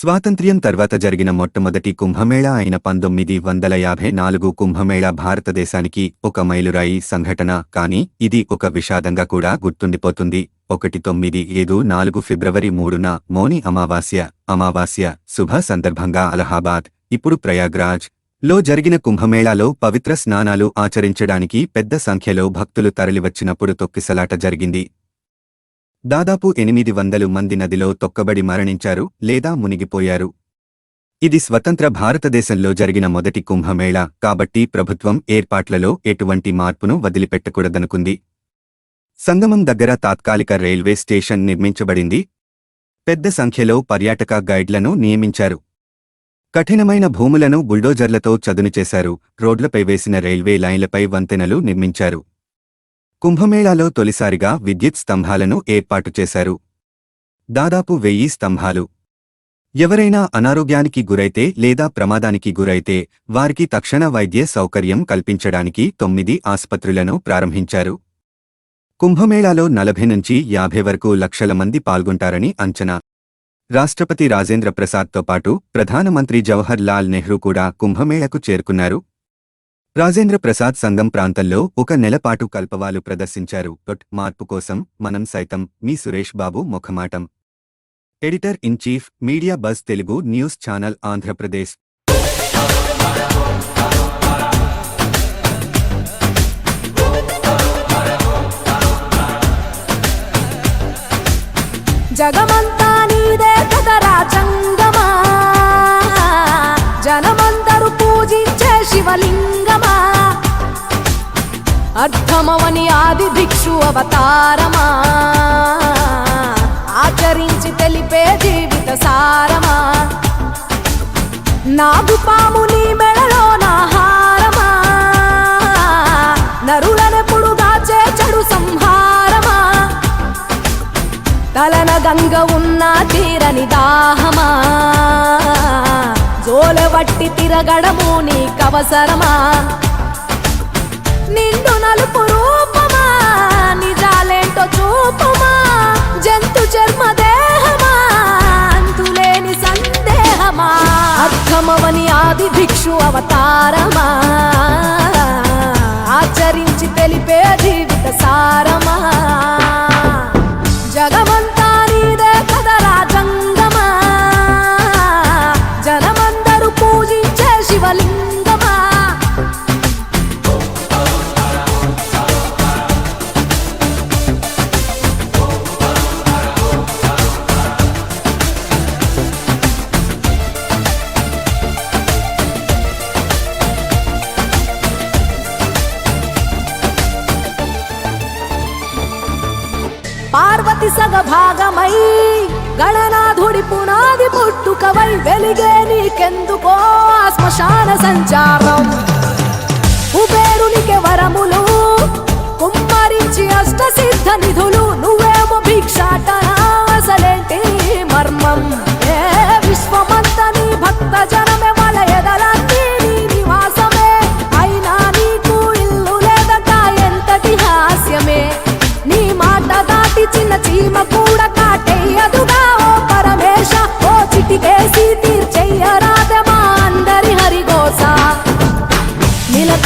స్వాతంత్ర్యం తర్వాత జరిగిన మొట్టమొదటి కుంభమేళా అయిన పంతొమ్మిది వందల యాభై నాలుగు కుంభమేళా భారతదేశానికి ఒక మైలురాయి సంఘటన. కానీ ఇది ఒక విషాదంగా కూడా గుర్తుండిపోతుంది. ఒకటి తొమ్మిది ఏడు నాలుగు ఫిబ్రవరి మూడున మోని అమావాస్య అమావాస్య శుభ సందర్భంగా అలహాబాద్ ఇప్పుడు ప్రయాగ్రాజ్లో జరిగిన కుంభమేళాలో పవిత్ర స్నానాలు ఆచరించడానికి పెద్ద సంఖ్యలో భక్తులు తరలివచ్చినప్పుడు తొక్కిసలాట జరిగింది. దాదాపు ఎనిమిది వందలు మంది నదిలో తొక్కబడి మరణించారు లేదా మునిగిపోయారు. ఇది స్వతంత్ర భారతదేశంలో జరిగిన మొదటి కుంభమేళా కాబట్టి ప్రభుత్వం ఏర్పాట్లలో ఎటువంటి మార్పును వదిలిపెట్టకూడదనుకుంది. సంగమం దగ్గర తాత్కాలిక రైల్వే స్టేషన్ నిర్మించబడింది. పెద్ద సంఖ్యలో పర్యాటక గైడ్లను నియమించారు. కఠినమైన భూములను బుల్డోజర్లతో చదును చేశారు. రోడ్లపై వేసిన రైల్వే లైన్లపై వంతెనలు నిర్మించారు. కుంభమేళాలో తొలిసారిగా విద్యుత్ స్తంభాలను ఏర్పాటు చేశారు. దాదాపు వెయ్యి స్తంభాలు. ఎవరైనా అనారోగ్యానికి గురైతే లేదా ప్రమాదానికి గురైతే వారికి తక్షణ వైద్య సౌకర్యం కల్పించడానికి తొమ్మిది ఆసుపత్రులను ప్రారంభించారు. కుంభమేళాలో నలభై నుంచి యాభై వరకు లక్షల మంది పాల్గొంటారని అంచనా. రాష్ట్రపతి రాజేంద్ర ప్రసాద్తో పాటు ప్రధానమంత్రి జవహర్ లాల్ నెహ్రూ కూడా కుంభమేళకు చేరుకున్నారు. రాజేంద్ర ప్రసాద్ సంఘం ప్రాంతంలో ఒక నెలపాటు కల్పవాలు ప్రదర్శించారు. టొట్ మార్పు కోసం మనం సైతం మీ Suresh Babu ముఖమాటం. Editor in chief media buzz Telugu news channel Andhra Pradesh. జగమంతా నీదే కదరా జనమంతా శివలింగమా? అర్థమవని ఆది దిక్షు అవతారమా? ఆచరించి తెలిపే జీవిత సారమా? నాగు పాము నీ మెడలో నాహారమా నరులనెప్పుడు దాచే చెడు సంహారమా? తలన గంగ ఉన్న తీరని దాహమా? పట్టి తిరగడము నీకవసరమా? నిండు నలుపు రూపమా నిజాలేంటో చూపమా? జంతు చర్మ దేహమా అంతులేని సందేహమా? అర్థమవని ఆది భిక్షు అవతారమా? ఆచరించి తెలిపే జీవిత సారమా? సగ భాగమై గణనాథుడి పునాది పుట్టుకవై వెలిగే నీకెందుకో శ్మశాన సంచారం. కుబేరునికి వరములు కుమ్మరించి అష్ట సిద్ధ నిధులు నువ్వేమో భిక్షాటన అసలేంటి మర్మం?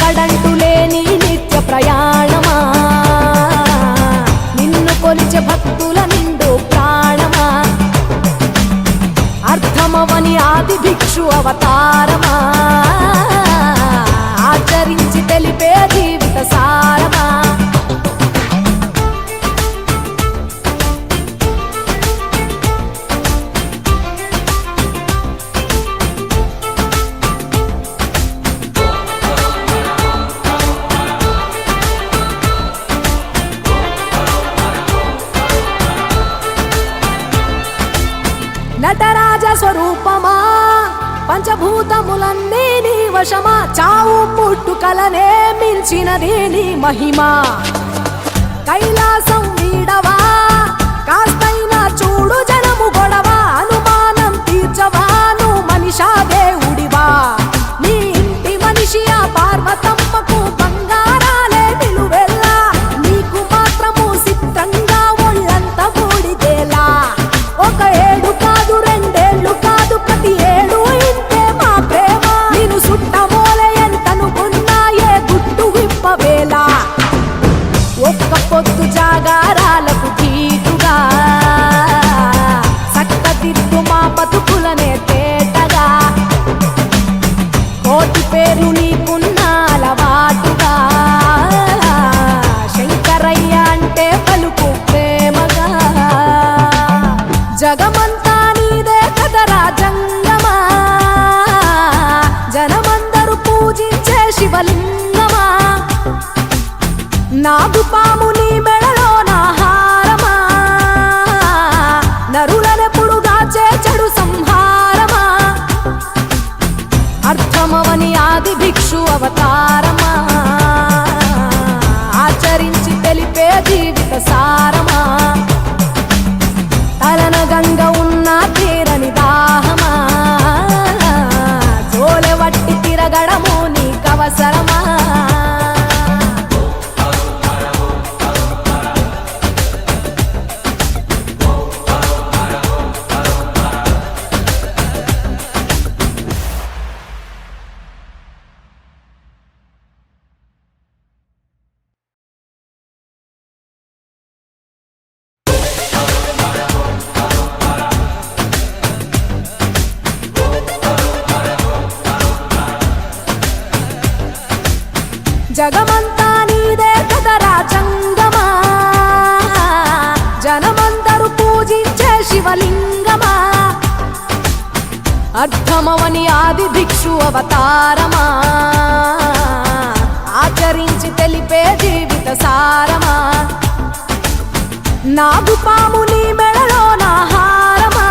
నిలకడంటు లేని నిత్య ప్రయాణమా? నిన్ను కొలిచే భక్తుల నిండు ప్రాణమా? అర్థమవని ఆది భిక్షు అవతారమా సంతోషమా? చావు పుట్టుకలనే మించినది నీ మహిమా. కైలాసం వీడవా కాస్తైనా చూడు జనము గొడవ. అనుమానం తీర్చవా? నువ్వు మనిషా దేవు అర్థమవని ఆది భిక్షు అవతారమా? ఆచరించి తెలిపే జీవిత సారమా? తలన గంగ ఉన్న తీరని దాహమా జోలె వట్టి తిరగడము శివలింగమా అర్థమవని ఆది భిక్షు అవతారమా? ఆచరించి తెలిపే జీవిత సారమా? నాగు పాము నీ మెడలో నాహారమా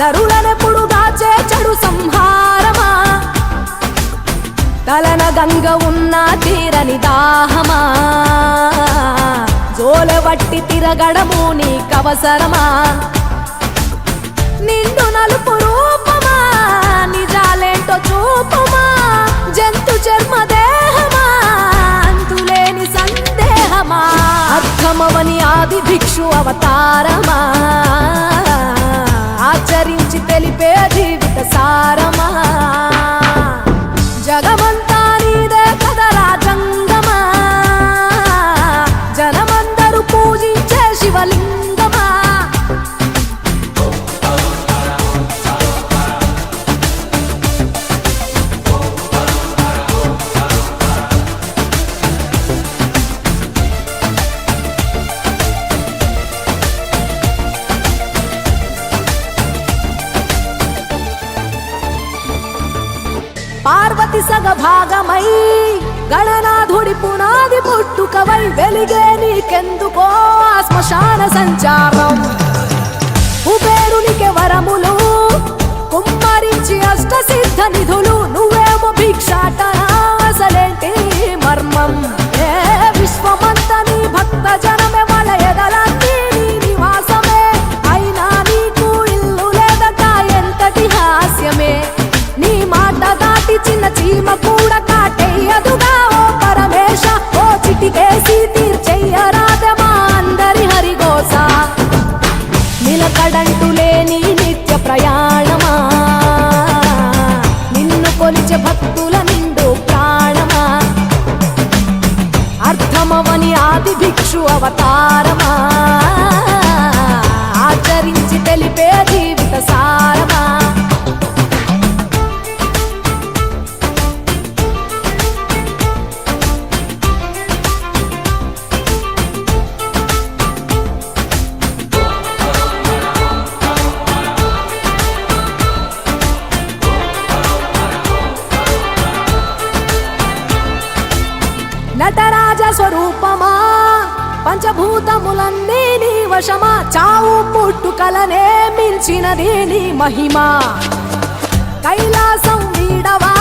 నరులనెప్పుడు దాచే చెడు సంహారమా? తలన గంగ ఉన్న తీరని దాహమా? జోలె వట్టి తిరగడము నీకవసరమా? నిండు నలుపు రూపమా నిజాలేంటో చూపమా? జంతు చర్మ దేహమా అంతులేని సందేహమా? అర్థమవని ఆది భిక్షు అవతారమా? ఆచరించి తెలిపే జీవిత సారమా? గణనాథుడి పునాది పుట్టుకవై వెలిగే నీకెందుకో శ్మశాన సంచారం? కుబేరునికి వరములు కుమ్మరించి అష్ట సిద్ధ నిధులు నువ్వేమో భిక్షాటన అసలేంటి మర్మం? ఏ విశ్వమన్ ఆది భిక్షు అవతారమా? ఆచరించి తెలిపే జీవిత సా నీ చావు పుట్టుకలనే మించినది నీ మహిమా. కైలాసం వీడవా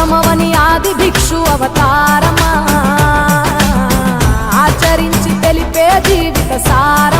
అర్థమవని ఆది భిక్షు అవతారమా? ఆచరించి తెలిపే జీవిత సారమా?